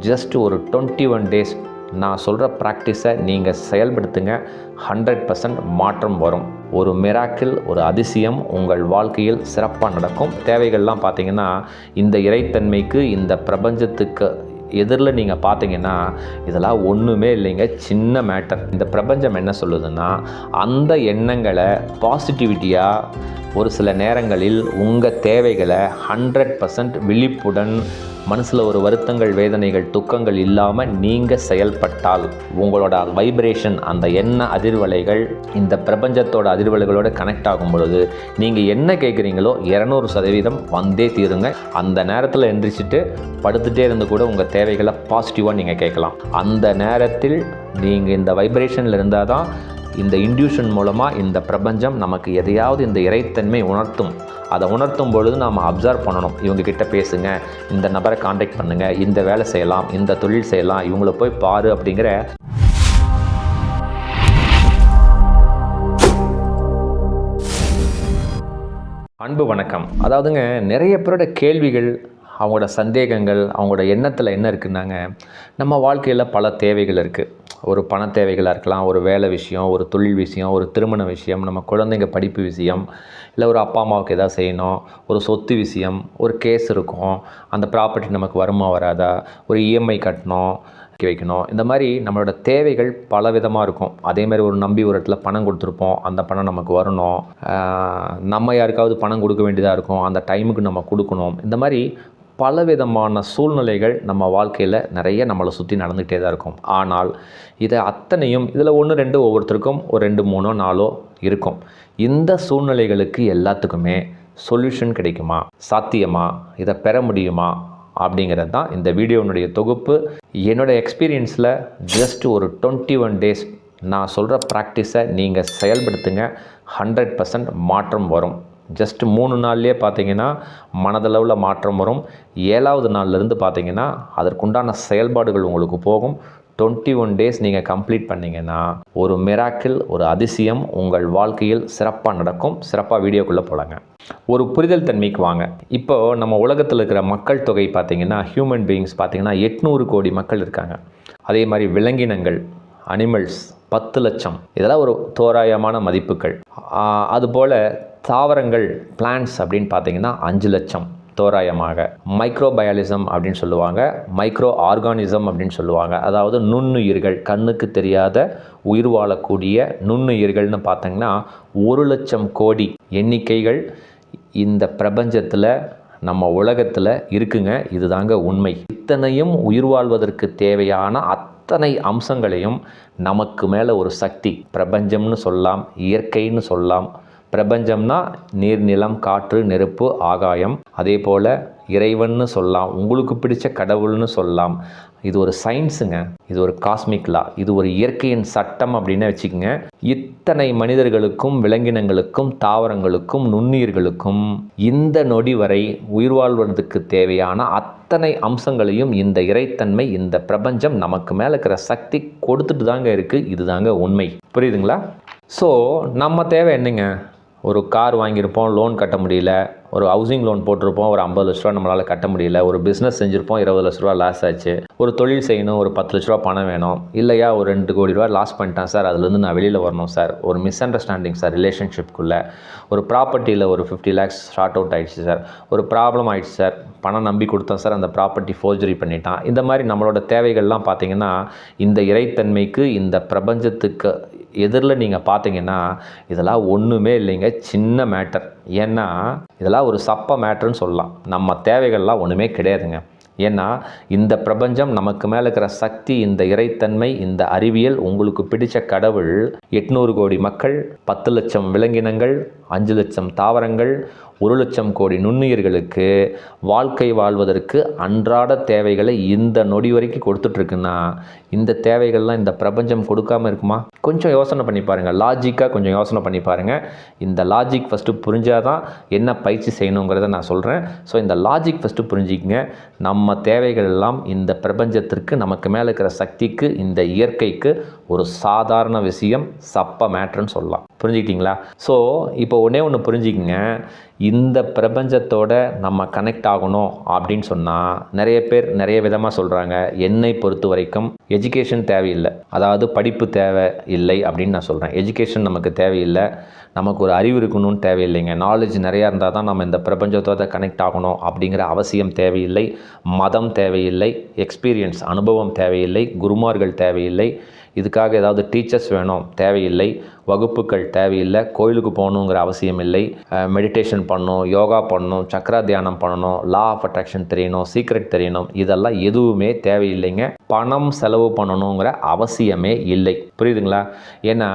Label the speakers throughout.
Speaker 1: Just ஒரு twenty one days நான் சொல்கிற ப்ராக்டிஸை நீங்கள் செயல்படுத்துங்க. ஹண்ட்ரட் பர்சன்ட் மாற்றம் வரும். ஒரு மிராக்கிள் ஒரு அதிசயம் உங்கள் வாழ்க்கையில் சிறப்பாக நடக்கும். தேவைகள்லாம் பார்த்தீங்கன்னா இந்த இறைத்தன்மைக்கு இந்த பிரபஞ்சத்துக்கு எதிரில் நீங்கள் பார்த்தீங்கன்னா இதெல்லாம் ஒன்றுமே இல்லைங்க. சின்ன மேட்டர் இந்த பிரபஞ்சம் என்ன சொல்லுதுன்னா அந்த எண்ணங்களை பாசிட்டிவிட்டியாக ஒரு சில நேரங்களில் உங்கள் தேவைகளை ஹண்ட்ரட் பர்சன்ட் விழிப்புடன் மனசில் ஒரு வருத்தங்கள் வேதனைகள் துக்கங்கள் இல்லாமல் நீங்கள் செயல்பட்டால் உங்களோட வைப்ரேஷன் அந்த எண்ண அதிர்வலைகள் இந்த பிரபஞ்சத்தோட அதிர்வலைகளோட கனெக்ட் ஆகும் பொழுது நீங்கள் என்ன கேட்குறீங்களோ இரநூறு சதவீதம் வந்தே தீருங்க. அந்த நேரத்தில் எந்திரிச்சிட்டு படுத்துகிட்டே இருந்து கூட உங்கள் தேவைகளை பாசிட்டிவாக நீங்கள் கேட்கலாம். அந்த நேரத்தில் நீங்கள் இந்த வைப்ரேஷனில் இருந்தால் தான் இந்த இன்டியூஷன் மூலமாக இந்த பிரபஞ்சம் நமக்கு எதையாவது இந்த இறைத்தன்மை உணர்த்தும். அதை உணர்த்தும் பொழுது நாம் அப்சர்வ் பண்ணணும். இவங்க கிட்ட பேசுங்க. இந்த நபரை காண்டாக்ட் பண்ணுங்கள் இந்த வேலை செய்யலாம். இந்த தொழில் செய்யலாம். இவங்கள போய் பாரு அப்படிங்கிற அன்பு வணக்கம். அதாவதுங்க நிறைய பேரோட கேள்விகள் அவங்களோட சந்தேகங்கள் அவங்களோட எண்ணத்தில் என்ன இருக்குன்னாங்க நம்ம வாழ்க்கையில் பல தேவைகள் இருக்குது ஒரு பண தேவைகளாக இருக்கலாம் ஒரு வேலை விஷயம் ஒரு தொழில் விஷயம் ஒரு திருமண விஷயம் நம்ம குழந்தைங்க படிப்பு விஷயம் இல்லை ஒரு அப்பா அம்மாவுக்கு எதாவது செய்யணும் ஒரு சொத்து விஷயம் ஒரு கேஸ் இருக்கும் அந்த ப்ராப்பர்ட்டி நமக்கு வருமா வராதா ஒரு இஎம்ஐ கட்டணும் வைக்கணும். இந்த மாதிரி நம்மளோட தேவைகள் பல விதமாக இருக்கும். அதே மாதிரி ஒரு நம்பி ஒரு இடத்துல பணம் கொடுத்துருப்போம் அந்த பணம் நமக்கு வரணும். நம்ம யாருக்காவது பணம் கொடுக்க வேண்டியதாக இருக்கும் அந்த டைமுக்கு நம்ம கொடுக்கணும். இந்த மாதிரி பலவிதமான சூழ்நிலைகள் நம்ம வாழ்க்கையில் நிறைய நம்மளை சுற்றி நடந்துகிட்டே தான் இருக்கும். ஆனால் இதை அத்தனையும் இதில் ஒன்று ரெண்டு ஒவ்வொருத்தருக்கும் ஒரு ரெண்டு மூணோ நாலோ இருக்கும். இந்த சூழ்நிலைகளுக்கு எல்லாத்துக்குமே சொல்யூஷன் கிடைக்குமா? சாத்தியமா? இதை பெற முடியுமா? அப்படிங்கிறது தான் இந்த வீடியோனுடைய தொகுப்பு. என்னோடய எக்ஸ்பீரியன்ஸில் ஜஸ்ட் ஒரு டுவெண்ட்டி ஒன் டேஸ் நான் சொல்கிற ப்ராக்டிஸை நீங்கள் செயல்படுத்துங்க. ஹண்ட்ரட் பர்சன்ட் மாற்றம் வரும். ஜஸ்ட் மூணு நாள்லேயே பார்த்தீங்கன்னா மனதளவில் மாற்றம் வரும். ஏழாவது நாள்லேருந்து பார்த்தீங்கன்னா அதற்குண்டான செயல்பாடுகள் உங்களுக்கு போகும். டுவெண்ட்டி ஒன் டேஸ் நீங்கள் கம்ப்ளீட் பண்ணிங்கன்னா ஒரு மிராக்கிள் ஒரு அதிசயம் உங்கள் வாழ்க்கையில் சிறப்பாக நடக்கும். சிறப்பாக வீடியோக்குள்ளே போகலாங்க ஒரு புரிதல் தன்மைக்கு வாங்க. இப்போ நம்ம உலகத்தில் இருக்கிற மக்கள் தொகை பார்த்திங்கன்னா ஹியூமன் பீயிங்ஸ் பார்த்திங்கன்னா எட்நூறு கோடி மக்கள் இருக்காங்க. அதே மாதிரி விலங்கினங்கள் அனிமல்ஸ் பத்து லட்சம். இதெல்லாம் ஒரு தோராயமான மதிப்புகள். அதுபோல் தாவரங்கள் பிளான்ஸ் அப்படின்னு பார்த்தீங்கன்னா அஞ்சு லட்சம் தோராயமாக. மைக்ரோபயாலிசம் அப்படின்னு சொல்லுவாங்க மைக்ரோ ஆர்கானிசம் அப்படின்னு சொல்லுவாங்க. அதாவது நுண்ணுயிர்கள் கண்ணுக்கு தெரியாத உயிர் வாழக்கூடிய நுண்ணுயிர்கள்னு பார்த்தீங்கன்னா ஒரு லட்சம் கோடி எண்ணிக்கைகள் இந்த பிரபஞ்சத்தில் நம்ம உலகத்தில் இருக்குங்க. இதுதாங்க உண்மை. இத்தனையும் உயிர் வாழ்வதற்கு தேவையான அத்தனை அம்சங்களையும் நமக்கு மேலே ஒரு சக்தி. பிரபஞ்சம்னு சொல்லலாம் இயற்கைன்னு சொல்லலாம் பிரபஞ்சம்னா நீர் நிலம் காற்று நெருப்பு ஆகாயம். அதே போல் இறைவன்னு சொல்லலாம் உங்களுக்கு பிடிச்ச கடவுள்னு சொல்லலாம். இது ஒரு சயின்ஸுங்க. இது ஒரு காஸ்மிக் லா. இது ஒரு இயற்கையின் சட்டம் அப்படின்னு வச்சுக்கோங்க. இத்தனை மனிதர்களுக்கும் விலங்கினங்களுக்கும் தாவரங்களுக்கும் நுண்ணுயிர்களுக்கும் இந்த நொடி வரை உயிர் வாழ்வதற்கு தேவையான அத்தனை அம்சங்களையும் இந்த இறைத்தன்மை இந்த பிரபஞ்சம் நமக்கு மேலே இருக்கிற சக்தி கொடுத்துட்டு தாங்க இருக்குது இதுதாங்க உண்மை. புரியுதுங்களா? ஸோ நம்ம தேவை என்னங்க? ஒரு கார் வாங்கியிருப்போம் லோன் கட்ட முடியல. ஒரு ஹவுசிங் லோன் போட்டிருப்போம் ஒரு ஐம்பது லட்ச ரூபா நம்மளால் கட்ட முடியல ஒரு பிஸ்னஸ் செஞ்சுருப்போம் இருபது லட்ச ரூபா லாஸ் ஆச்சு. ஒரு தொழில் செய்யணும் ஒரு பத்து லட்ச ரூபா பணம் வேணும். இல்லையா ஒரு ரெண்டு கோடி ரூபா லாஸ் பண்ணிட்டேன் சார். அதுலேருந்து நான் வெளியில் வரணும் சார். ஒரு மிஸ் அண்டர்ஸ்டாண்டிங் சார் ரிலேஷன்ஷிப்குள்ளே ஒரு ப்ராப்பர்ட்டியில் ஒரு ஃபிஃப்டி லேக்ஸ் ஷார்ட் அவுட் ஆகிடுச்சு சார். ஒரு ப்ராப்ளம் ஆயிடுச்சு சார். பணம் நம்பி கொடுத்தேன் சார். அந்த ப்ராப்பர்ட்டி ஃபோர்ஜரி பண்ணிட்டான். இந்த மாதிரி நம்மளோட தேவைகள்லாம் பார்த்தீங்கன்னா இந்த இறைத்தன்மைக்கு இந்த பிரபஞ்சத்துக்கு எதிரில் நீங்கள் பார்த்தீங்கன்னா இதெல்லாம் ஒன்றுமே இல்லைங்க. சின்ன மேட்டர் ஏன்னா இதெல்லாம் ஒரு சப்ப மேட்ருன்னு சொல்லலாம். நம்ம தேவைகள்லாம் ஒன்றுமே கிடையாதுங்க. ஏன்னா இந்த பிரபஞ்சம் நமக்கு மேலே இருக்கிற சக்தி இந்த இறைத்தன்மை இந்த அறிவியல் உங்களுக்கு பிடித்த கடவுள் எட்நூறு கோடி மக்கள் பத்து லட்சம் விலங்கினங்கள் அஞ்சு லட்சம் தாவரங்கள் ஒரு லட்சம் கோடி நுண்ணுயிர்களுக்கு வாழ்க்கை வாழ்வதற்கு அன்றாட தேவைகளை இந்த நொடி வரைக்கும் கொடுத்துட்ருக்குன்னா இந்த தேவைகள்லாம் இந்த பிரபஞ்சம் கொடுக்காம இருக்குமா? கொஞ்சம் யோசனை பண்ணி பாருங்கள் லாஜிக்காக கொஞ்சம் யோசனை பண்ணி பாருங்கள் இந்த லாஜிக் ஃபஸ்ட்டு புரிஞ்சால் தான் என்ன பயிற்சி செய்யணுங்கிறத நான் சொல்கிறேன் ஸோ இந்த லாஜிக் ஃபஸ்ட்டு புரிஞ்சிக்கங்க. நம்ம தேவைகள் எல்லாம் இந்த பிரபஞ்சத்திற்கு நமக்கு மேலே இருக்கிற சக்திக்கு இந்த இயற்கைக்கு ஒரு சாதாரண விஷயம் சப்ப மேட்ருன்னு சொல்லலாம். புரிஞ்சுக்கிட்டிங்களா? ஸோ இப்போ ஒன்றே ஒன்று புரிஞ்சுக்கிங்க. இந்த பிரபஞ்சத்தோட நம்ம கனெக்ட் ஆகணும் அப்படின்னு சொன்னால் நிறைய பேர் நிறைய விதமாக சொல்கிறாங்க என்னை பொறுத்த வரைக்கும் எஜுகேஷன் தேவையில்லை. அதாவது படிப்பு தேவை இல்லை அப்படின்னு நான் சொல்கிறேன் எஜுகேஷன் நமக்கு தேவையில்லை. நமக்கு ஒரு அறிவு இருக்கணும்னு தேவையில்லைங்க. நாலேஜ் நிறையா இருந்தால் தான் நம்ம இந்த பிரபஞ்சத்தோட கனெக்ட் ஆகணும் அப்படிங்கிற அவசியம் தேவையில்லை. மதம் தேவையில்லை. எக்ஸ்பீரியன்ஸ் அனுபவம் தேவையில்லை. குருமார்கள் தேவையில்லை. இதுக்காக ஏதாவது டீச்சர்ஸ் வேணும் தேவையில்லை. வகுப்புகள் தேவையில்லை கோயிலுக்கு போகணுங்கிற அவசியம் இல்லை. மெடிடேஷன் பண்ணணும் யோகா பண்ணணும் சக்கரா தியானம் பண்ணணும் லா ஆஃப் அட்ராக்ஷன் தெரியணும் சீக்ரெட் தெரியணும். இதெல்லாம் எதுவுமே தேவையில்லைங்க. பணம் செலவு பண்ணணுங்கிற அவசியமே இல்லை. புரியுதுங்களா? ஏன்னா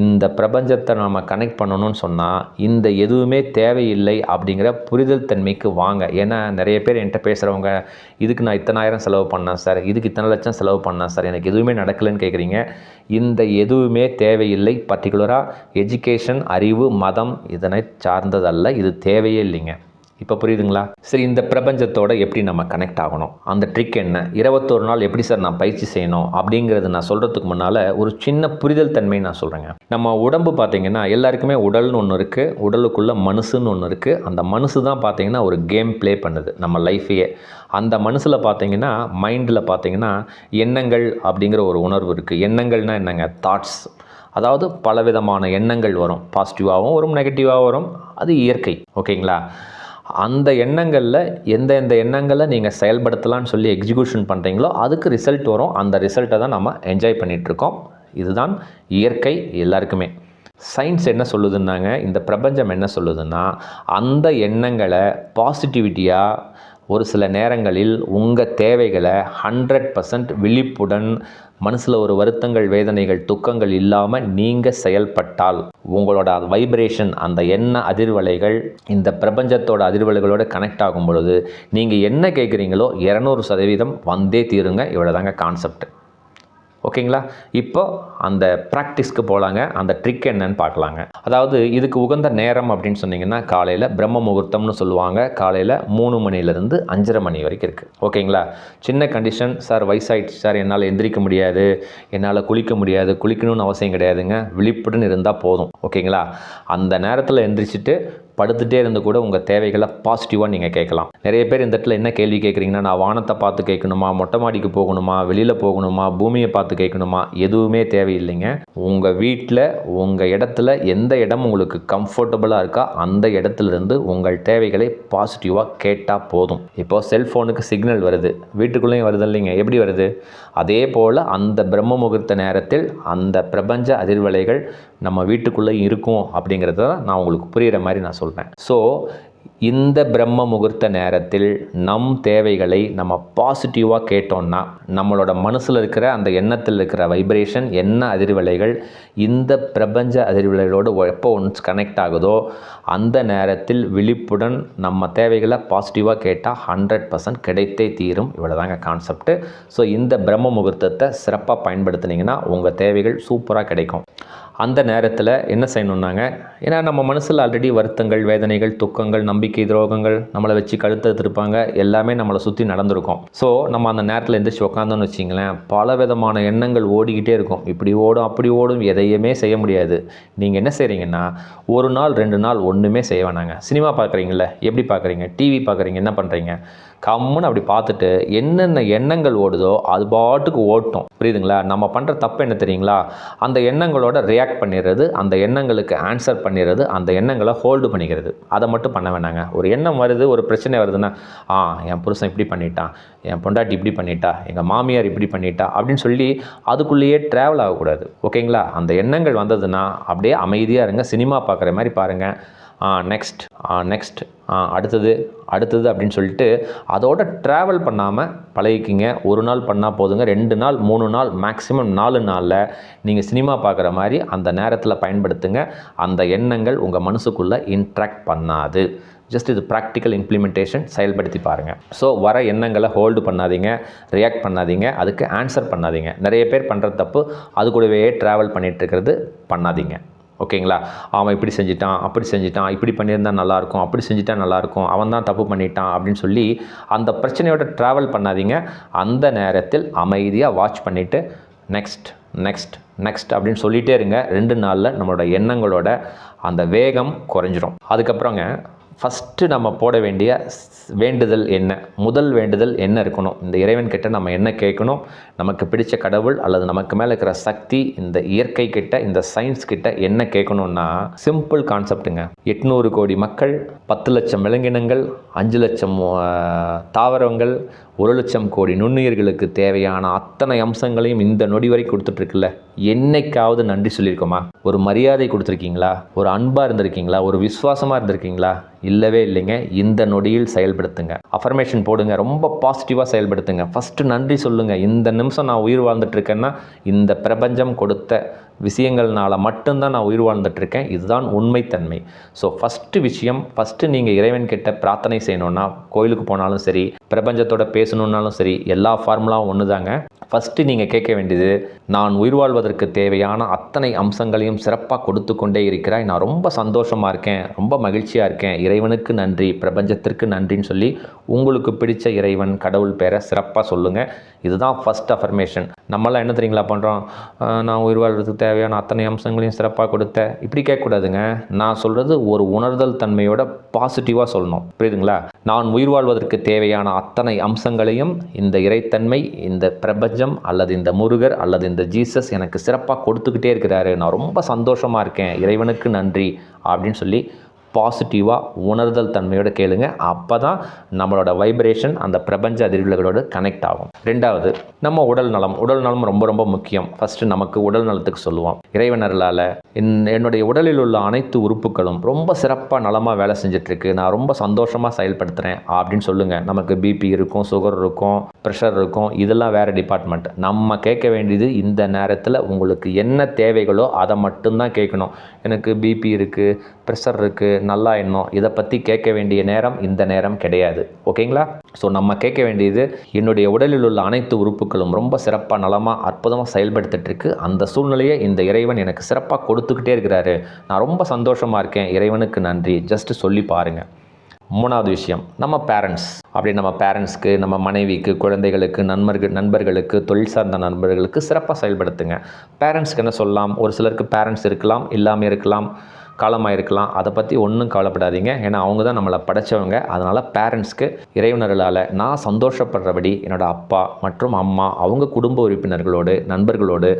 Speaker 1: இந்த பிரபஞ்சத்தை நம்ம கனெக்ட் பண்ணணும்னு சொன்னால் இந்த எதுவுமே தேவையில்லை அப்படிங்கிற புரிதல் தன்மைக்கு வாங்க. ஏன்னா நிறைய பேர் என்கிட்ட பேசுகிறவங்க இதுக்கு நான் இத்தனாயிரம் செலவு பண்ணேன் சார் இதுக்கு இத்தனை லட்சம் செலவு பண்ணேன் சார் எனக்கு எதுவுமே நடக்கலைன்னு கேட்குறீங்க இந்த எதுவுமே தேவையில்லை பர்டிகுலராக எஜுகேஷன் அறிவு மதம் இதனை சார்ந்ததல்ல. இது தேவையே இல்லைங்க. இப்போ புரியுதுங்களா? சரி இந்த பிரபஞ்சத்தோட எப்படி நம்ம கனெக்ட் ஆகணும்? அந்த ட்ரிக் என்ன? இருபத்தொரு நாள் எப்படி சார் நான் பயிற்சி செய்யணும்? அப்படிங்கிறது நான் சொல்கிறதுக்கு முன்னால் ஒரு சின்ன புரிதல் தன்மை நான் சொல்கிறேங்க நம்ம உடம்பு பார்த்திங்கன்னா எல்லாருக்குமே உடல்னு ஒன்று இருக்குது உடலுக்குள்ளே மனசுன்னு ஒன்று இருக்குது அந்த மனசு தான் பார்த்தீங்கன்னா ஒரு கேம் ப்ளே பண்ணுது நம்ம லைஃபையே அந்த மனசில் பார்த்தீங்கன்னா மைண்டில் பார்த்திங்கன்னா எண்ணங்கள் அப்படிங்கிற ஒரு உணர்வு இருக்குது எண்ணங்கள்னால் என்னங்க? தாட்ஸ் அதாவது பலவிதமான எண்ணங்கள் வரும். பாசிட்டிவாகவும் வரும் நெகட்டிவாகவும் வரும். அது இயற்கை. ஓகேங்களா? அந்த எண்ணங்களில் எந்த எந்த எண்ணங்களை நீங்கள் செயல்படுத்தலாம்னு சொல்லி எக்ஸிக்யூஷன் பண்ணுறீங்களோ அதுக்கு ரிசல்ட் வரும். அந்த ரிசல்ட்டை தான் நம்ம என்ஜாய் பண்ணிகிட்ருக்கோம் இதுதான் இயற்கை எல்லாருக்குமே. சயின்ஸ் என்ன சொல்லுதுன்னாங்க? இந்த பிரபஞ்சம் என்ன சொல்லுதுன்னா அந்த எண்ணங்களை பாசிட்டிவிட்டியாக ஒரு சில நேரங்களில் உங்கள் தேவைகளை ஹண்ட்ரட் பர்சன்ட் விழிப்புடன் மனசில் ஒரு வருத்தங்கள் வேதனைகள் துக்கங்கள் இல்லாமல் நீங்கள் செயல்பட்டால் உங்களோட வைப்ரேஷன் அந்த எண்ண அதிர்வலைகள் இந்த பிரபஞ்சத்தோட அதிர்வலைகளோட கனெக்ட் ஆகும் பொழுது நீங்கள் என்ன கேட்குறீங்களோ இரநூறு சதவீதம் வந்தே தீருங்க. இவ்வளோதாங்க கான்செப்ட் ஓகேங்களா? இப்போ அந்த ப்ராக்டிஸ்க்கு போகலாங்க அந்த ட்ரிக் என்னன்னு பார்க்கலாங்க. அதாவது இதுக்கு உகந்த நேரம் அப்படின்னு சொன்னீங்கன்னா காலையில் பிரம்ம முகூர்த்தம்னு சொல்லுவாங்க. காலையில் மூணு மணிலேருந்து அஞ்சரை மணி வரைக்கும் இருக்குது ஓகேங்களா? சின்ன கண்டிஷன் சார் வயசாயிடுச்சு. சார் என்னால் எந்திரிக்க முடியாது. என்னால் குளிக்க முடியாது. குளிக்கணும்னு அவசியம் கிடையாதுங்க. விழிப்புடன் இருந்தால் போதும். ஓகேங்களா? அந்த நேரத்தில் எந்திரிச்சிட்டு படுத்துகிட்டே இருந்து கூட உங்கள் தேவைகளை பாசிட்டிவாக நீங்கள் கேட்கலாம். நிறைய பேர் இந்த இடத்துல என்ன கேள்வி கேட்குறீங்கன்னா நான் வானத்தை பார்த்து கேட்கணுமா? மொட்டை மாடிக்கு போகணுமா? வெளியில் போகணுமா? பூமியை பார்த்து கேட்கணுமா? எதுவுமே தேவையில்லைங்க. உங்கள் வீட்டில் உங்கள் இடத்துல எந்த இடம் உங்களுக்கு கம்ஃபர்டபுளாக இருக்கா அந்த இடத்துலேருந்து உங்கள் தேவைகளை பாசிட்டிவாக கேட்டால் போதும். இப்போது செல்ஃபோனுக்கு சிக்னல் வருது. வீட்டுக்குள்ளேயும் வருது இல்லைங்க. எப்படி வருது? அதே போல் அந்த பிரம்ம முகூர்த்த நேரத்தில் அந்த பிரபஞ்ச அதிர்வலைகள் நம்ம வீட்டுக்குள்ளே இருக்கும் அப்படிங்கிறத நான் உங்களுக்கு புரிகிற மாதிரி நான் சொல்கிறேன் ஸோ இந்த பிரம்ம முகூர்த்த நேரத்தில் நம் தேவைகளை நம்ம பாசிட்டிவாக கேட்டோம்னா நம்மளோட மனசில் இருக்கிற அந்த எண்ணத்தில் இருக்கிற வைப்ரேஷன் என்ன அதிர்வலைகள் இந்த பிரபஞ்ச அதிர்வலைகளோடு எப்போ ஒன்ஸ் கனெக்ட் ஆகுதோ அந்த நேரத்தில் விழிப்புடன் நம்ம தேவைகளை பாசிட்டிவாக கேட்டால் ஹண்ட்ரட் பர்சன்ட் கிடைத்தே தீரும். இவ்வளோதாங்க கான்செப்ட்டு ஸோ இந்த பிரம்ம முகூர்த்தத்தை சிறப்பாக பயன்படுத்துனீங்கன்னா உங்கள் தேவைகள் சூப்பராக கிடைக்கும். அந்த நேரத்தில் என்ன செய்யணுன்னாங்க ஏன்னா நம்ம மனசில் ஆல்ரெடி வருத்தங்கள் வேதனைகள் துக்கங்கள் நம்பிக்கை துரோகங்கள் நம்மளை வச்சு கழுத்தை திருப்பாங்க எல்லாமே நம்மளை சுற்றி நடந்திருக்கும். ஸோ நம்ம அந்த நேரத்தில் எந்திரிச்சு உட்காந்தோன்னு வச்சிங்களேன் பல விதமான எண்ணங்கள் ஓடிக்கிட்டே இருக்கும். இப்படி ஓடும் அப்படி ஓடும் எதையுமே செய்ய முடியாது. நீங்கள் என்ன செய்கிறீங்கன்னா ஒரு நாள் ரெண்டு நாள் ஒன்றுமே செய்ய வேணாங்க. சினிமா பார்க்குறீங்கள எப்படி பார்க்குறீங்க டிவி பார்க்குறீங்க என்ன பண்ணுறீங்க கம்முன்னு அப்படி பார்த்துட்டு என்னென்ன எண்ணங்கள் ஓடுதோ அது பாட்டுக்கு ஓட்டும். புரியுதுங்களா? நம்ம பண்ணுற தப்பு என்ன தெரியுங்களா? அந்த எண்ணங்களோட ரியாக்ட் பண்ணிடுறது அந்த எண்ணங்களுக்கு ஆன்சர் பண்ணிடுறது அந்த எண்ணங்களை ஹோல்டு பண்ணிக்கிறது. அதை மட்டும் பண்ண வேணாங்க. ஒரு எண்ணம் வருது ஒரு பிரச்சனை வருதுன்னா ஆ என் புருஷன் இப்படி பண்ணிட்டான். என் பொண்டாட்டி இப்படி பண்ணிட்டா. எங்கள் மாமியார் இப்படி பண்ணிட்டா. அப்படின்னு சொல்லி அதுக்குள்ளேயே ட்ராவல் ஆகக்கூடாது. ஓகேங்களா? அந்த எண்ணங்கள் வந்ததுன்னா அப்படியே அமைதியாக இருங்க. சினிமா பார்க்குற மாதிரி பாருங்கள் நெக்ஸ்ட் நெக்ஸ்ட் அடுத்தது அடுத்தது அப்படின்னு சொல்லிட்டு அதோட ட்ராவல் பண்ணாமல் பழகிக்கிங்க. ஒரு நாள் பண்ணால் போதுங்க. ரெண்டு நாள் மூணு நாள் மேக்ஸிமம் நாலு நாளில் நீங்கள் சினிமா பார்க்குற மாதிரி அந்த நேரத்தில் பயன்படுத்துங்க. அந்த எண்ணங்கள் உங்கள் மனசுக்குள்ளே இன்ட்ராக்ட் பண்ணாது. ஜஸ்ட் இது ப்ராக்டிக்கல் இம்ப்ளிமெண்டேஷன் செயல்படுத்தி பாருங்கள் ஸோ வர எண்ணங்களை ஹோல்டு பண்ணாதீங்க. ரியாக்ட் பண்ணாதீங்க. அதுக்கு ஆன்சர் பண்ணாதீங்க. நிறைய பேர் பண்ணுற தப்பு அது கூடவே ட்ராவல் பண்ணிகிட்டு இருக்கிறது பண்ணாதீங்க. ஓகேங்களா? அவன் இப்படி செஞ்சிட்டான் அப்படி செஞ்சிட்டான் இப்படி பண்ணியிருந்தா நல்லாயிருக்கும் அப்படி செஞ்சிட்டா நல்லாயிருக்கும் அவன் தான் தப்பு பண்ணிட்டான் அப்படின்னு சொல்லி அந்த பிரச்சனையோட ட்ராவல் பண்ணாதீங்க. அந்த நேரத்தில் அமைதியாக வாட்ச் பண்ணிவிட்டு நெக்ஸ்ட் நெக்ஸ்ட் நெக்ஸ்ட் அப்படின்னு சொல்லிகிட்டே இருங்க. ரெண்டு நாளில் நம்மளோட எண்ணங்களோட அந்த வேகம் குறைஞ்சிரும். அதுக்கப்புறங்க ஃபஸ்ட்டு நம்ம போட வேண்டிய ஸ்- வேண்டுதல் என்ன? முதல் வேண்டுதல் என்ன இருக்கணும்? இந்த இறைவன் கிட்ட நம்ம என்ன கேட்கணும்? நமக்கு பிடிச்ச கடவுள் அல்லது நமக்கு மேலே இருக்கிற சக்தி இந்த இயற்கை கிட்ட இந்த சயின்ஸ் கிட்ட என்ன கேட்கணும்னா சிம்பிள் கான்செப்ட்டுங்க எட்நூறு கோடி மக்கள் பத்து லட்சம் விலங்கினங்கள் அஞ்சு லட்சம் தாவரங்கள் ஒரு லட்சம் கோடி நுண்ணுயிர்களுக்கு தேவையான அத்தனை அம்சங்களையும் இந்த நொடி வரை கொடுத்துட்ருக்குல்ல. என்னைக்காவது நன்றி சொல்லியிருக்கோமா? ஒரு மரியாதை கொடுத்துருக்கீங்களா? ஒரு அன்பாக இருந்திருக்கீங்களா? ஒரு விசுவாசமாக இருந்திருக்கீங்களா? இல்லவே இல்லைங்க. இந்த நொடியில் செயல்படுத்துங்க. அஃபர்மேஷன் போடுங்க. ரொம்ப பாசிட்டிவாக செயல்படுத்துங்க. ஃபஸ்ட்டு நன்றி சொல்லுங்கள் இந்த நிமிஷம் நான் உயிர் வாழ்ந்துட்டு இருக்கேன்னா இந்த பிரபஞ்சம் கொடுத்த விஷயங்கள்னால மட்டும்தான் நான் உயிர் வாழ்ந்துட்டு இருக்கேன் இதுதான் உண்மைத்தன்மை. ஸோ ஃபஸ்ட்டு விஷயம் ஃபஸ்ட்டு நீங்கள் இறைவன் கிட்ட பிரார்த்தனை செய்யணுன்னா கோயிலுக்கு போனாலும் சரி பிரபஞ்சத்தோட பேசணுன்னாலும் சரி எல்லா ஃபார்முலாவும் ஒன்று தாங்க ஃபஸ்ட்டு நீங்கள் கேட்க வேண்டியது நான் உயிர் வாழ்வதற்கு தேவையான அத்தனை அம்சங்களையும் சிறப்பாக கொடுத்து கொண்டே இருக்கிறாய். நான் ரொம்ப சந்தோஷமாக இருக்கேன் ரொம்ப மகிழ்ச்சியாக இருக்கேன். இறைவனுக்கு நன்றி பிரபஞ்சத்திற்கு நன்றின்னு சொல்லி உங்களுக்கு பிடிச்ச இறைவன் கடவுள் பேரை சிறப்பாக சொல்லுங்கள் இதுதான் ஃபஸ்ட் அஃபர்மேஷன் நம்மளாம் என்ன தெரியுங்களா பண்ணுறோம் நான் உயிர் வாழ்கிறதுக்கு தேவையான அத்தனை அம்சங்களையும் சிறப்பாக கொடுத்தேன். இப்படி கேட்கக்கூடாதுங்க. நான் சொல்கிறது ஒரு உணர்தல் தன்மையோட பாசிட்டிவாக சொல்லணும். புரியுதுங்களா? நான் உயிர் வாழ்வதற்கு தேவையான அத்தனை அம்சங்களையும் இந்த இறைத்தன்மை இந்த பிரபஞ்சம் அல்லது இந்த முருகர் அல்லது இந்த ஜீசஸ் எனக்கு சிறப்பாக கொடுத்துக்கிட்டே இருக்கிறாரு. நான் ரொம்ப சந்தோஷமாக இருக்கேன். இறைவனுக்கு நன்றி அப்படின்னு சொல்லி பாசிட்டிவாக உணர்தல் தன்மையோட கேளுங்க. அப்போ தான் நம்மளோட வைப்ரேஷன் அந்த பிரபஞ்ச அதிர்வுகளோடு கனெக்ட் ஆகும். ரெண்டாவது நம்ம உடல் நலம். உடல் நலம் ரொம்ப ரொம்ப முக்கியம். ஃபஸ்ட்டு நமக்கு உடல் நலத்துக்கு சொல்லுவோம். இறைவனர்களால் என் என்னுடைய உடலில் உள்ள அனைத்து உறுப்புகளும் ரொம்ப சிறப்பாக நலமாக வேலை செஞ்சிட்ருக்கு. நான் ரொம்ப சந்தோஷமாக செயல்படுத்துகிறேன் அப்படின்னு சொல்லுங்கள் நமக்கு பிபி இருக்கும் சுகர் இருக்கும் ப்ரெஷர் இருக்கும். இதெல்லாம் வேறு டிபார்ட்மெண்ட் நம்ம கேட்க வேண்டியது இந்த நேரத்தில் உங்களுக்கு என்ன தேவைகளோ அதை மட்டும்தான் கேட்கணும். எனக்கு பிபி இருக்குது ப்ரெஷர் இருக்குது நல்லா எண்ணம். இதை பற்றி கேட்க வேண்டிய நேரம் இந்த நேரம் கிடையாது. ஓகேங்களா? ஸோ நம்ம கேட்க வேண்டியது என்னுடைய உடலில் உள்ள அனைத்து உறுப்புகளும் ரொம்ப சிறப்பாக நலமாக அற்புதமாக செயல்படுத்திட்டுருக்கு. அந்த சூழ்நிலையை இந்த இறைவன் எனக்கு சிறப்பாக கொடுத்துக்கிட்டே இருக்கிறாரு. நான் ரொம்ப சந்தோஷமாக இருக்கேன். இறைவனுக்கு நன்றி. ஜஸ்ட் சொல்லி பாருங்கள் மூணாவது விஷயம் நம்ம பேரண்ட்ஸ் அப்படி நம்ம பேரண்ட்ஸ்க்கு நம்ம மனைவிக்கு குழந்தைகளுக்கு நண்பர்கள் நண்பர்களுக்கு தொழில் சார்ந்த நண்பர்களுக்கு சிறப்பாக செயல்படுத்துங்க. பேரண்ட்ஸ்க்கு என்ன சொல்லலாம்? ஒரு சிலருக்கு பேரண்ட்ஸ் இருக்கலாம் இல்லாமல் இருக்கலாம். காலமாக இருக்கலாம் அதை பற்றி ஒன்றும் கவலைப்படாதீங்க. ஏன்னா அவங்க தான் நம்மளை படைச்சவங்க. அதனால் பேரண்ட்ஸ்க்கு இறைவனர்களால் நான் சந்தோஷப்படுறபடி என்னோடய அப்பா மற்றும் அம்மா அவங்க குடும்ப உறுப்பினர்களோடு நண்பர்களோடு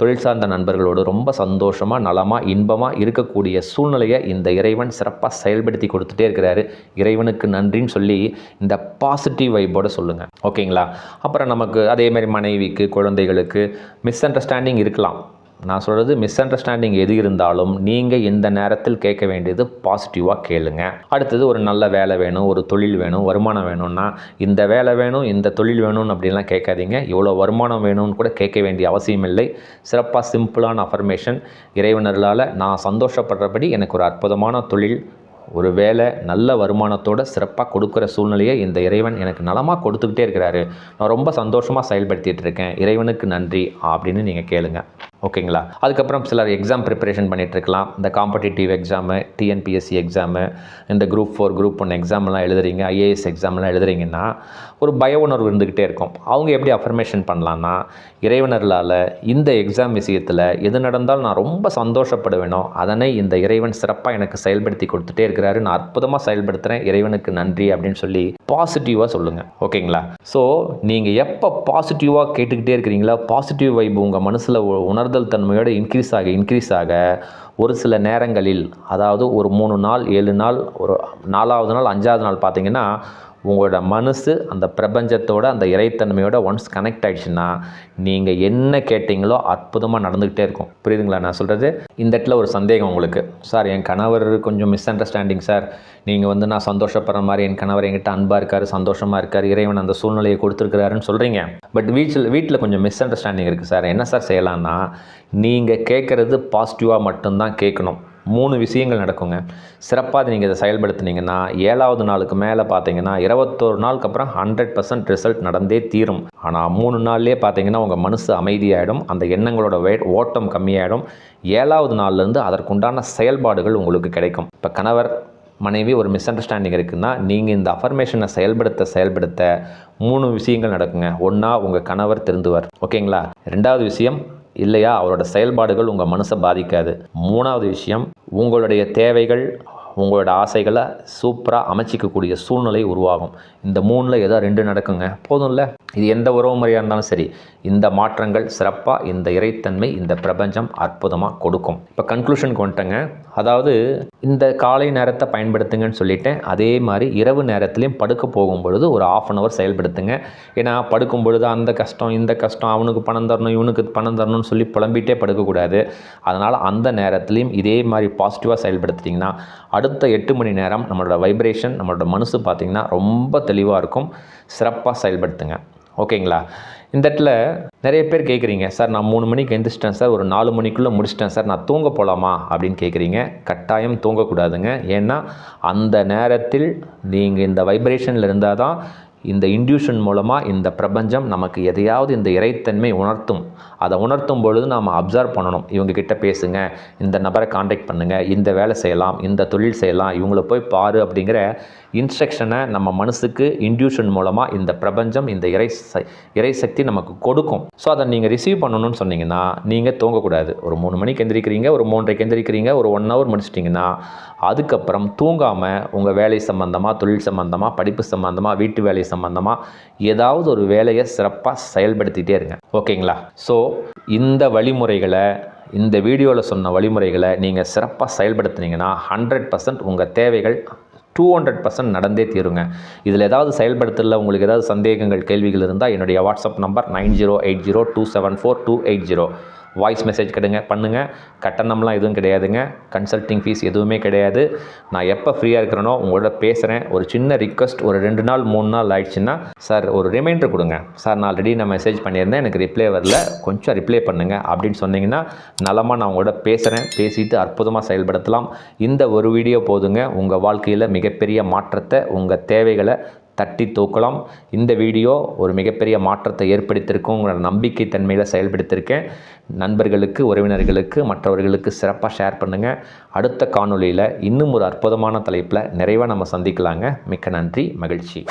Speaker 1: தொழில் சார்ந்த நண்பர்களோடு ரொம்ப சந்தோஷமாக நலமாக இன்பமாக இருக்கக்கூடிய சூழ்நிலையை இந்த இறைவன் சிறப்பாக செயல்படுத்தி கொடுத்துட்டே இருக்கிறாரு. இறைவனுக்கு நன்றின்னு சொல்லி இந்த பாசிட்டிவ் வைப்போட சொல்லுங்கள் ஓகேங்களா? அப்புறம் நமக்கு அதேமாதிரி மனைவிக்கு குழந்தைகளுக்கு மிஸ் அண்டர்ஸ்டாண்டிங் இருக்கலாம். நான் சொல்கிறது மிஸ் அண்டர்ஸ்டாண்டிங் எது இருந்தாலும் நீங்கள் இந்த நேரத்தில் கேட்க வேண்டியது பாசிட்டிவாக கேளுங்க. அடுத்தது ஒரு நல்ல வேலை வேணும் ஒரு தொழில் வேணும் வருமானம் வேணும்னா இந்த வேலை வேணும் இந்த தொழில் வேணும்னு அப்படின்லாம் கேட்காதீங்க. இவ்வளோ வருமானம் வேணும்னு கூட கேட்க வேண்டிய அவசியம் இல்லை. சிறப்பாக சிம்பிளான அஃபர்மேஷன் இறைவனர்களால் நான் சந்தோஷப்படுறபடி எனக்கு ஒரு அற்புதமான தொழில் ஒரு வேலை நல்ல வருமானத்தோட சிறப்பாக கொடுக்குற சூழ்நிலையை இந்த இறைவன் எனக்கு நலமாக கொடுத்துக்கிட்டே இருக்கிறாரு. நான் ரொம்ப சந்தோஷமாக செயல்படுத்திகிட்டு இருக்கேன். இறைவனுக்கு நன்றி அப்படின்னு நீங்கள் கேளுங்கள் ஓகேங்களா? அதுக்கப்புறம் சிலர் எக்ஸாம் ப்ரிப்பரேஷன் பண்ணிகிட்டு இருக்கலாம் இந்த காம்படிட்டிவ் எக்ஸாமு டிஎன்பிஎஸ்சி எக்ஸாமு இந்த குரூப் ஃபோர் குரூப் ஒன் எக்ஸாம்லாம் எழுதுறீங்க ஐஏஎஸ் எக்ஸாம்லாம் எழுதுறீங்கன்னா ஒரு பய உணர்வு இருந்துக்கிட்டே இருக்கும். அவங்க எப்படி அஃபர்மேஷன் பண்ணலான்னா இறைவனர்களால் இந்த எக்ஸாம் விஷயத்தில் எது நடந்தாலும் நான் ரொம்ப சந்தோஷப்படுவேனோ அதனை இந்த இறைவன் சிறப்பாக எனக்கு செயல்படுத்தி கொடுத்துட்டே இருக்கிறாரு. நான் அற்புதமாக செயல்படுத்துகிறேன் இறைவனுக்கு நன்றி அப்படின்னு சொல்லி பாசிட்டிவாக சொல்லுங்கள் ஓகேங்களா? ஸோ நீங்கள் எப்போ பாசிட்டிவாக கேட்டுக்கிட்டே இருக்கிறீங்களா பாசிட்டிவ் வைப் உங்கள் மனசில் உணர்ந்து உணர்தல் தன்மையோட இன்க்ரீஸ் ஆக இன்க்ரீஸ் ஆக ஒரு சில நேரங்களில் அதாவது ஒரு மூணு நாள் ஏழு நாள் ஒரு நாலாவது நாள் அஞ்சாவது நாள் பார்த்தீங்கன்னா உங்களோட மனசு அந்த பிரபஞ்சத்தோட அந்த இறைத்தன்மையோட ஒன்ஸ் கனெக்ட் ஆகிடுச்சுன்னா நீங்கள் என்ன கேட்டிங்களோ அற்புதமாக நடந்துக்கிட்டே இருக்கும். புரியுதுங்களா நான் சொல்கிறது இந்த இடத்துல ஒரு சந்தேகம் உங்களுக்கு. சார் என் கணவர் கொஞ்சம் மிஸ் அண்டர்ஸ்டாண்டிங் சார். நீங்கள் வந்து நான் சந்தோஷப்படுற மாதிரி என் கணவர் என்கிட்ட அன்பாக இருக்கார் சந்தோஷமாக இருக்கார் இறைவன் அந்த சூழ்நிலையை கொடுத்துருக்கிறாருன்னு சொல்கிறீங்க பட் வீட்டில் வீட்டில் கொஞ்சம் மிஸ் அண்டர்ஸ்டாண்டிங் இருக்குது சார். என்ன சார் செய்யலான்னா நீங்கள் கேட்குறது பாசிட்டிவாக மட்டும்தான் கேட்கணும். மூணு விஷயங்கள் நடக்குங்க. சிறப்பாக நீங்கள் இதை செயல்படுத்துனீங்கன்னா ஏழாவது நாளுக்கு மேலே பார்த்தீங்கன்னா இருபத்தோரு நாளுக்கு அப்புறம் ஹண்ட்ரட் பர்சன்ட் ரிசல்ட் நடந்தே தீரும். ஆனால் மூணு நாள்லேயே பார்த்தீங்கன்னா உங்கள் மனசு அமைதியாயிடும். அந்த எண்ணங்களோட வே ஓட்டம் கம்மியாயிடும். ஏழாவது நாள்லேருந்து அதற்குண்டான செயல்பாடுகள் உங்களுக்கு கிடைக்கும். இப்போ கணவர் மனைவி ஒரு மிஸ் அண்டர்ஸ்டாண்டிங் இருக்குன்னா நீங்கள் இந்த அஃபர்மேஷனை செயல்படுத்த செயல்படுத்த மூணு விஷயங்கள் நடக்குங்க. ஒன்றா உங்கள் கணவர் திருந்துவார். ஓகேங்களா? ரெண்டாவது விஷயம் இல்லையா? அவரோட செயல்பாடுகள் உங்கள் மனசை பாதிக்காது. மூணாவது விஷயம் உங்களுடைய தேவைகள் உங்களோட ஆசைகளை சூப்பராக அமைச்சிக்கக்கூடிய சூழ்நிலை உருவாகும். இந்த மூணில் ஏதோ ரெண்டு நடக்குங்க. போதும்ல? இது எந்த உறவு முறையாக இருந்தாலும் சரி இந்த மாற்றங்கள் சிறப்பாக இந்த இறைத்தன்மை இந்த பிரபஞ்சம் அற்புதமாக கொடுக்கும். இப்போ கன்க்ளூஷனுக்கு வந்துட்டேங்க. அதாவது இந்த காலை நேரத்தை பயன்படுத்துங்கன்னு சொல்லிட்டேன். அதே மாதிரி இரவு நேரத்துலையும் படுக்க போகும் பொழுது ஒரு ஆஃப் அன் ஹவர் செயல்படுத்துங்க. ஏன்னா படுக்கும் பொழுது அந்த கஷ்டம் இந்த கஷ்டம் அவனுக்கு பணம் தரணும் இவனுக்கு பணம் தரணும்னு சொல்லி புலம்பிகிட்டே படுக்கக்கூடாது. அதனால் அந்த நேரத்துலையும் இதே மாதிரி பாசிட்டிவாக செயல்படுத்திட்டிங்கன்னா அடுத்த எட்டு மணி நேரம் நம்மளோட வைப்ரேஷன் நம்மளோட மனசு பார்த்திங்கன்னா ரொம்ப தெளிவாக இருக்கும். சிறப்பாக செயல்படுத்துங்க. ஓகேங்களா? இந்த இடத்துல நிறைய பேர் கேட்குறீங்க சார் நான் மூணு மணிக்கு எந்திரிச்சிட்டேன் சார். ஒரு நாலு மணிக்குள்ளே முடிச்சிட்டேன் சார். நான் தூங்க போகலாமா அப்படின்னு கேட்குறீங்க கட்டாயம் தூங்கக்கூடாதுங்க. ஏன்னா அந்த நேரத்தில் நீங்கள் இந்த வைப்ரேஷனில் இருந்தால் தான் இந்த இன்டியூஷன் மூலமாக இந்த பிரபஞ்சம் நமக்கு எதையாவது இந்த இறைத்தன்மை உணர்த்தும். அதை உணர்த்தும் பொழுது நாம் அப்சர்வ் பண்ணணும். இவங்க கிட்ட பேசுங்க இந்த நபரை காண்டாக்ட் பண்ணுங்கள் இந்த வேலை செய்யலாம் இந்த தொழில் செய்யலாம் இவங்கள போய் பாரு அப்படிங்கிற இன்ஸ்ட்ரக்ஷனை நம்ம மனசுக்கு இன்டியூஷன் மூலமாக இந்த பிரபஞ்சம் இந்த இறை ச- இறை சக்தி நமக்கு கொடுக்கும். ஸோ அதை நீங்கள் ரிசீவ் பண்ணணும்னு சொன்னீங்கன்னா நீங்கள் தூங்கக்கூடாது. ஒரு மூணு மணிக்கு எந்திரிக்கிறீங்க ஒரு மூன்றரைக்கு எந்திரிக்கிறீங்க ஒரு ஒன் ஹவர் முடிச்சிட்டிங்கன்னா அதுக்கப்புறம் தூங்காமல் உங்கள் வேலை சம்மந்தமாக தொழில் சம்மந்தமாக படிப்பு சம்மந்தமாக வீட்டு வேலை சம்மந்தமாக ஏதாவது ஒரு வேலையை சிறப்பாக செயல்படுத்திகிட்டே இருங்க. ஓகேங்களா? ஸோ இந்த வழிமுறைகளை இந்த வீடியோவில் சொன்ன வழிமுறைகளை நீங்கள் சிறப்பாக செயல்படுத்துனீங்கன்னா ஹண்ட்ரட் பர்சன்ட் உங்கள் தேவைகள் டூ ஹண்ட்ரட் பர்சன்ட் நடந்தே தீருங்க. இதில் ஏதாவது செயல்படுத்தல உங்களுக்கு ஏதாவது சந்தேகங்கள் கேள்விகள் இருந்தால் என்னுடைய WhatsApp number nine zero eight zero two seven four two eight zero. Voice message கெடுங்க பண்ணுங்கள் கட்டணம்லாம் எதுவும் கிடையாதுங்க. கன்சல்டிங் ஃபீஸ் எதுவுமே கிடையாது. நான் எப்போ ஃப்ரீயாக இருக்கிறேனோ உங்களோட பேசுகிறேன் ஒரு சின்ன ரிக்வஸ்ட் ஒரு ரெண்டு நாள் மூணு நாள் ஆயிடுச்சுன்னா சார் ஒரு ரிமைண்டர் கொடுங்க. சார் நான் ஆல்ரெடி நான் மெசேஜ் பண்ணியிருந்தேன். எனக்கு ரிப்ளை வரல. கொஞ்சம் ரிப்ளை பண்ணுங்கள் அப்படின்னு சொன்னீங்கன்னா நலமாக நான் உங்களோட பேசுகிறேன் பேசிட்டு அற்புதமாக செயல்படுத்தலாம். இந்த ஒரு வீடியோ போதுங்க. உங்கள் வாழ்க்கையில் மிகப்பெரிய மாற்றத்தை உங்கள் தேவைகளை தட்டி தூக்கலாம். இந்த வீடியோ ஒரு மிகப்பெரிய மாற்றத்தை ஏற்படுத்தியிருக்குங்கிற நம்பிக்கை தன்மையில் செயல்படுத்தியிருக்கேன். நண்பர்களுக்கு உறவினர்களுக்கு மற்றவர்களுக்கு சிறப்பாக ஷேர் பண்ணுங்கள் அடுத்த காணொளியில் இன்னும் ஒரு அற்புதமான தலைப்பில் நிறைவாக நம்ம சந்திக்கலாங்க. மிக்க நன்றி மகிழ்ச்சி.